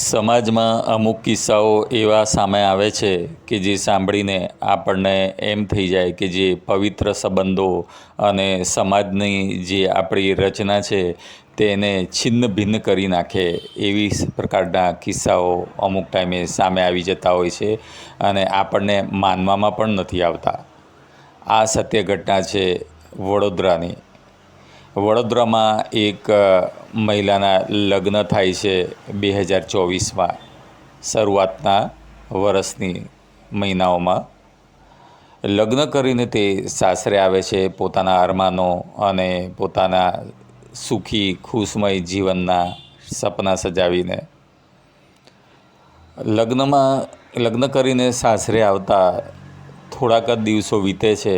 સમાજમાં અમુક કિસ્સાઓ એવા સામે આવે છે કે જે સાંભળીને આપણને એમ થઈ જાય કે જે પવિત્ર સંબંધો અને સમાજની જે આપણી રચના છે તેને છિન્ન ભિન્ન કરી નાખે એવી પ્રકારના કિસ્સાઓ અમુક ટાઈમે સામે આવી જતા હોય છે અને આપણને માનવામાં પણ નથી આવતા. આ સત્ય ઘટના છે વડોદરાની. વડોદરામાં એક મહિલાના લગ્ન થાય છે બે હજાર ચોવીસમાં શરૂઆતના વર્ષની મહિનાઓમાં. લગ્ન કરીને તે સાસરે આવે છે, પોતાના અરમાનો અને પોતાના સુખી, ખુશમય જીવનના સપના સજાવીને. લગ્નમાં, લગ્ન કરીને સાસરે આવતા થોડાક જ દિવસો વીતે છે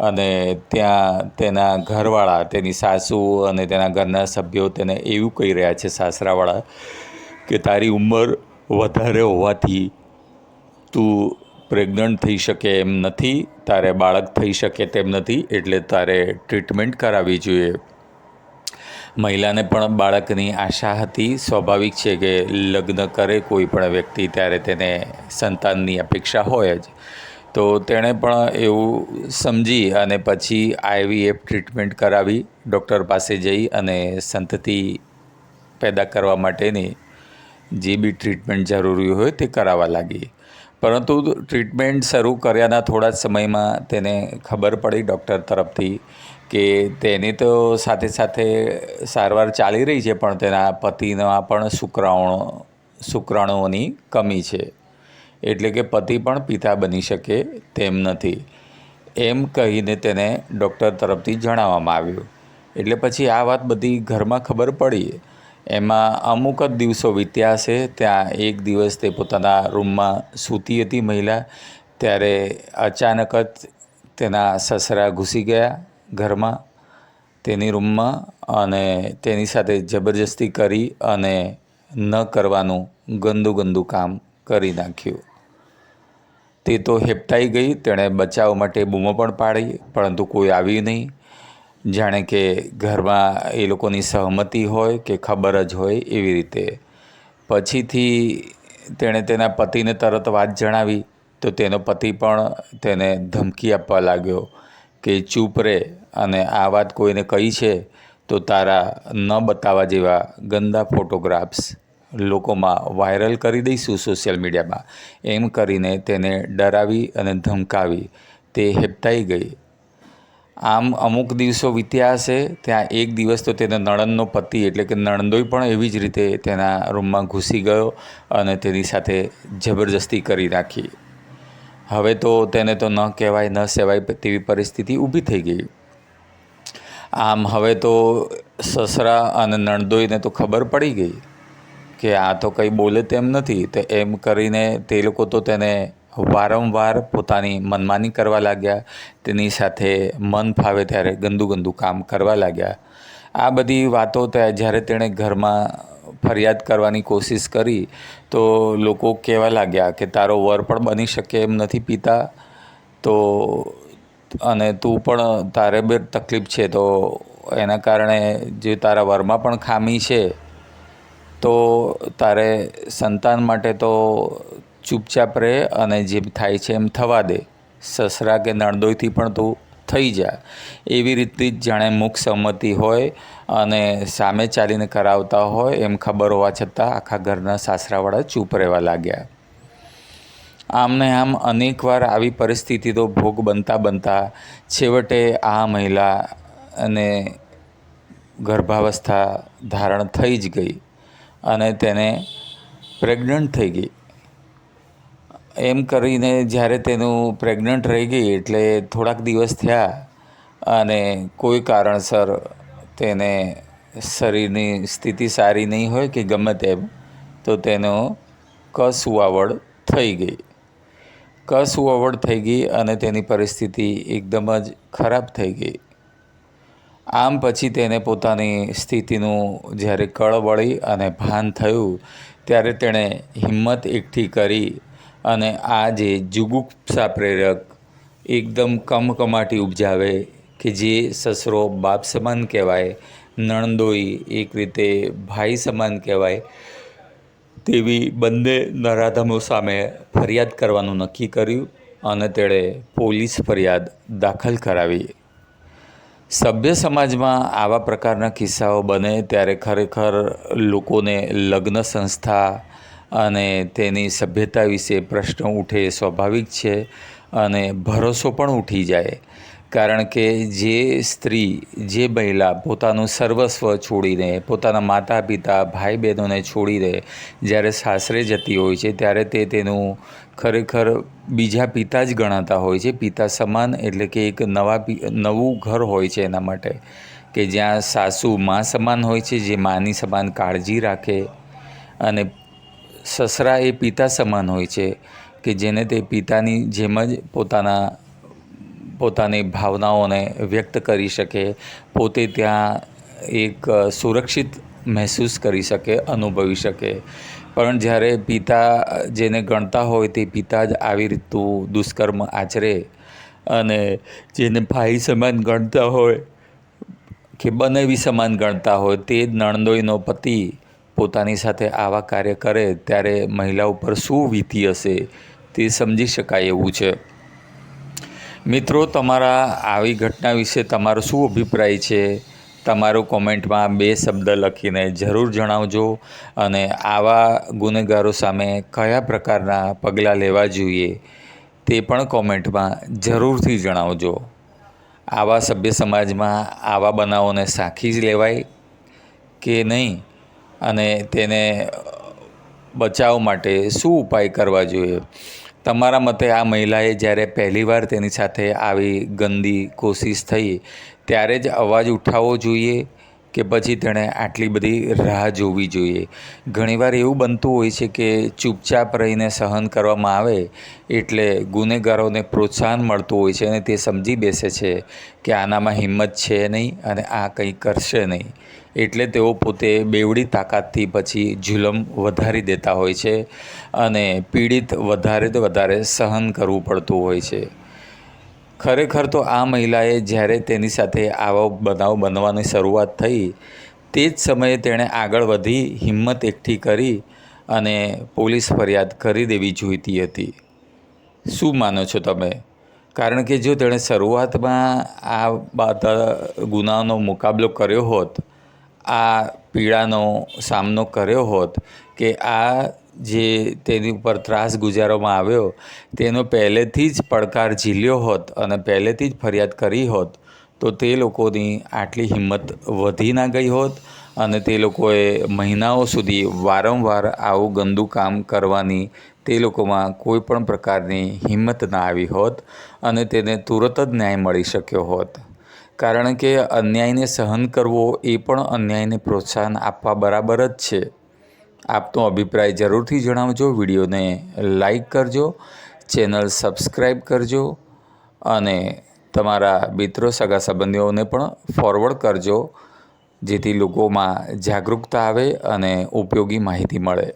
અને ત્યાં તેના ઘરવાળા, તેની સાસુ અને તેના ઘરના સભ્યો તેને એવું કહી રહ્યા છે સાસરાવાળા કે, તારી ઉંમર વધારે હોવાથી તું પ્રેગ્નન્ટ થઈ શકે એમ નથી, તારે બાળક થઈ શકે તેમ નથી, એટલે તારે ટ્રીટમેન્ટ કરાવવી જોઈએ. મહિલાને પણ બાળકની આશા હતી. સ્વાભાવિક છે કે, લગ્ન કરે કોઈ પણ વ્યક્તિ, ત્યારે તેને સંતાનની અપેક્ષા હોય જ. તો તેણે પણ એવું સમજી અને પછી આઈવીએફ ટ્રીટમેન્ટ કરાવી, ડૉક્ટર પાસે જઈ અને સંતતિ પેદા કરવા માટેની જે બી ટ્રીટમેન્ટ જરૂરી હોય તે કરાવવા લાગી. પરંતુ ટ્રીટમેન્ટ શરૂ કર્યાના થોડા જ સમયમાં તેને ખબર પડી ડૉક્ટર તરફથી કે તેની તો સાથે સાથે સારવાર ચાલી રહી છે, પણ તેના પતિના પણ શુક્રાણુ, શુક્રાણુઓની કમી છે. એટલે કે પતિ પણ પિતા બની શકે તેમ નથી. એમ કહીને તેને ડૉક્ટર તરફથી જણાવવામાં આવ્યું. એટલે પછી આ વાત બધી ઘરમાં ખબર પડી. એમાં અમુક જ દિવસો વીત્યા હશે, ત્યાં એક દિવસ તે પોતાના રૂમમાં સૂતી હતી મહિલા. ત્યારે અચાનક જ તેના સસરા ઘૂસી ગયા ઘરમાં, તેની રૂમમાં અને તેની સાથે જબરજસ્તી કરી અને ન કરવાનું ગંદુ ગંદુ કામ કરી નાખ્યું. તે તો હેપતાઈ ગઈ, તેણે બચાવ માટે બૂમો પણ પાડી, પરંતુ કોઈ આવ્યું નહીં. જાણે કે ઘરમાં એ લોકોની સહમતિ હોય કે ખબર જ હોય એવી રીતે. પછીથી તેણે તેના પતિને તરત વાત જણાવી, તો તેનો પતિ પણ તેને ધમકી આપવા લાગ્યો કે, ચૂપ રહે અને આ વાત કોઈને કહી છે, તો તારા ન બતાવવા જેવા ગંદા ફોટોગ્રાફ્સ. લોકોમાં વાયરલ કરી દઈશું સોશિયલ મીડિયામાં. એમ કરીને તેને ડરાવી અને ધમકાવી તે હેપતાઈ ગઈ. આમ અમુક દિવસો વીત્યા હશે, ત્યાં એક દિવસ તો તેના નણંદનો પતિ એટલે કે નણંદોય પણ એવી જ રીતે તેના રૂમમાં ઘૂસી ગયો અને તેની સાથે જબરજસ્તી કરી નાખી. હવે તો તેને તો ન કહેવાય, ન સેવાય તેવી પરિસ્થિતિ ઊભી થઈ ગઈ. આમ હવે તો સસરા અને નણદોઈને તો ખબર પડી ગઈ. કે આ તો કંઈ બોલે તેમ નથી, તો એમ કરીને તે લોકો તો તેને વારંવાર પોતાની મનમાની કરવા લાગ્યા, તેની સાથે મન ફાવે ત્યારે ગંદુ ગંદુ કામ કરવા લાગ્યા. આ બધી વાતો ત્યાં જ્યારે તેણે ઘરમાં ફરિયાદ કરવાની કોશિશ કરી, તો લોકો કહેવા લાગ્યા કે તારો વર પણ બની શકે એમ નથી પીતા, તો અને તું પણ તારે બે તકલીફ છે, તો એના કારણે જે તારા વરમાં પણ ખામી છે તો તારે સંતાન માટે તો ચૂપચાપ રહે અને જેમ થાય છે એમ થવા દે. સસરા કે નણદોઈથી પણ તું થઈ જા. એવી રીતની જાણે મુખ સંમતિ હોય અને સામે ચાલીને કરાવતા હોય એમ ખબર હોવા છતાં આખા ઘરના સાસરાવાળા ચૂપ રહેવા લાગ્યા. આમને આમ અનેકવાર આવી પરિસ્થિતિ તો ભોગ બનતા બનતા છેવટે આ મહિલા અને ગર્ભાવસ્થા ધારણ થઈ જ ગઈ. અને તેને પ્રેગ્નન્ટ થઈ ગઈ. એમ કરીને જ્યારે તેનું પ્રેગ્નન્ટ રહી ગઈ એટલે થોડાક દિવસ થયા અને કોઈ કારણસર તેને શરીરની સ્થિતિ સારી નહીં હોય કે ગમે તેમ, તો તેનો કસુવાવડ થઈ ગઈ. કસુવાવડ થઈ ગઈ અને તેની પરિસ્થિતિ એકદમ જ ખરાબ થઈ ગઈ. આમ પછી તેને પોતાની સ્થિતિનું જ્યારે કળ વળી અને ભાન થયું, ત્યારે તેણે હિંમત એકઠી કરી અને આ જે જુગુપ્સા પ્રેરક એકદમ કમકમાટી ઉપજાવે કે જે સસરો બાપ સમાન કહેવાય, નણંદોઈ એક રીતે ભાઈ સમાન કહેવાય, તેવી બંને નરાધમો સામે ફરિયાદ કરવાનું નક્કી કર્યું અને તેણે પોલીસ ફરિયાદ દાખલ કરાવી. સભ્ય સમાજમાં આવા પ્રકારના કિસ્સાઓ બને ત્યારે ખરેખર લોકોને લગ્ન સંસ્થા અને તેની સભ્યતા વિશે પ્રશ્ન ઉઠે એ સ્વાભાવિક છે અને ભરોસો પણ ઉઠી જાય. કારણ કે જે સ્ત્રી, જે મહિલા પોતાનું સર્વસ્વ છોડીને, પોતાના માતા પિતા ભાઈ બહેનોને છોડીને જ્યારે સાસરે જતી હોય છે, ત્યારે તે તેનું ખરેખર બીજા પિતા જ ગણાતા હોય છે. પિતા સમાન એટલે કે એક નવા નવું ઘર હોય છે એના માટે. કે જ્યાં સાસુ મા સમાન હોય છે, જે માની સમાન કાળજી રાખે અને સસરા એ પિતા સમાન હોય છે, કે જેને તે પિતાની જેમ જ પોતાના પોતાની ભાવનાઓને વ્યક્ત કરી શકે, પોતે ત્યાં એક સુરક્ષિત મહેસૂસ કરી શકે, અનુભવી શકે. પણ જ્યારે પિતા જેને ગણતા હોય તે પિતા જ આવી રીતનું દુષ્કર્મ આચરે અને જેને ભાઈ સમાન ગણતા હોય કે બનેવી સમાન ગણતા હોય તે જ નણંદોઈનો પતિ પોતાની સાથે આવા કાર્ય કરે ત્યારે મહિલા ઉપર શું વીતી હશે તે સમજી શકાય એવું છે. મિત્રો, તમારા આવી ઘટના વિશે તમારો શું અભિપ્રાય છે? તમારું કોમેન્ટમાં બે શબ્દ લખીને જરૂર જણાવજો અને આવા ગુનેગારો સામે કયા પ્રકારના પગલાં લેવા જોઈએ તે પણ કોમેન્ટમાં જરૂરથી જણાવજો. આવા સભ્ય સમાજમાં આવા બનાવોને સાખી જ લેવાય કે નહીં? અને તેને બચાવ માટે શું ઉપાય કરવા જોઈએ? તમારા મતે આ મહિલાએ જ્યારે પહેલીવાર તેની સાથે આવી ગંદી કોશિશ થઈ, ત્યારે જ અવાજ ઉઠાવવો જોઈએ? કે પછી તેણે આટલી બધી રાહ જોવી જોઈએ. ઘણીવાર એવું બનતું હોય છે કે ચૂપચાપ રહીને સહન કરવામાં આવે એટલે ગુનેગારોને પ્રોત્સાહન મળતું હોય છે અને તે સમજી બેસે છે કે આનામાં હિંમત છે નહીં અને આ કંઈ કરશે નહીં. એટલે તેઓ પોતે બેવડી તાકાતથી પછી જુલમ વધારી દેતા હોય છે અને પીડિત વધારે તો વધારે સહન કરવું પડતું હોય છે. ખરેખર તો આ મહિલાએ જ્યારે તેની સાથે આવો બનાવ બનવાની શરૂઆત થઈ, તે જ સમયે તેણે આગળ વધી હિંમત એકઠી કરી અને પોલીસ ફરિયાદ કરી દેવી જોઈતી હતી. શું માનો છો તમે? કારણ કે જો તેણે શરૂઆતમાં આ બધા ગુનાનો મુકાબલો કર્યો હોત, આ પીડાનો સામનો કર્યો હોત કે આ જે તેની ઉપર ત્રાસ ગુજારવામાં આવ્યો, તેનો પહેલેથી જ પડકાર ઝીલ્યો હોત અને પહેલેથી જ ફરિયાદ કરી હોત, તો તે લોકોની આટલી હિંમત વધી ના ગઈ હોત અને તે લોકોએ મહિનાઓ સુધી વારંવાર આવું ગંદુ કામ કરવાની તે લોકોમાં કોઈ પણ પ્રકારની હિંમત ના આવી હોત અને તેને તુરત જ ન્યાય મળી શક્યો હોત. કારણ કે અન્યાયને સહન કરવો એ પણ અન્યાયને પ્રોત્સાહન આપવા બરાબર જ છે. આપનો અભિપ્રાય જરૂરથી જણાવજો. વિડીયોને લાઈક કરજો. ચેનલ સબસ્ક્રાઈબ કરજો. અને તમારા મિત્રો, સગા સંબંધીઓને પણ ફોરવર્ડ કરજો, જેથી લોકોમાં જાગૃતતા આવે અને ઉપયોગી માહિતી મળે.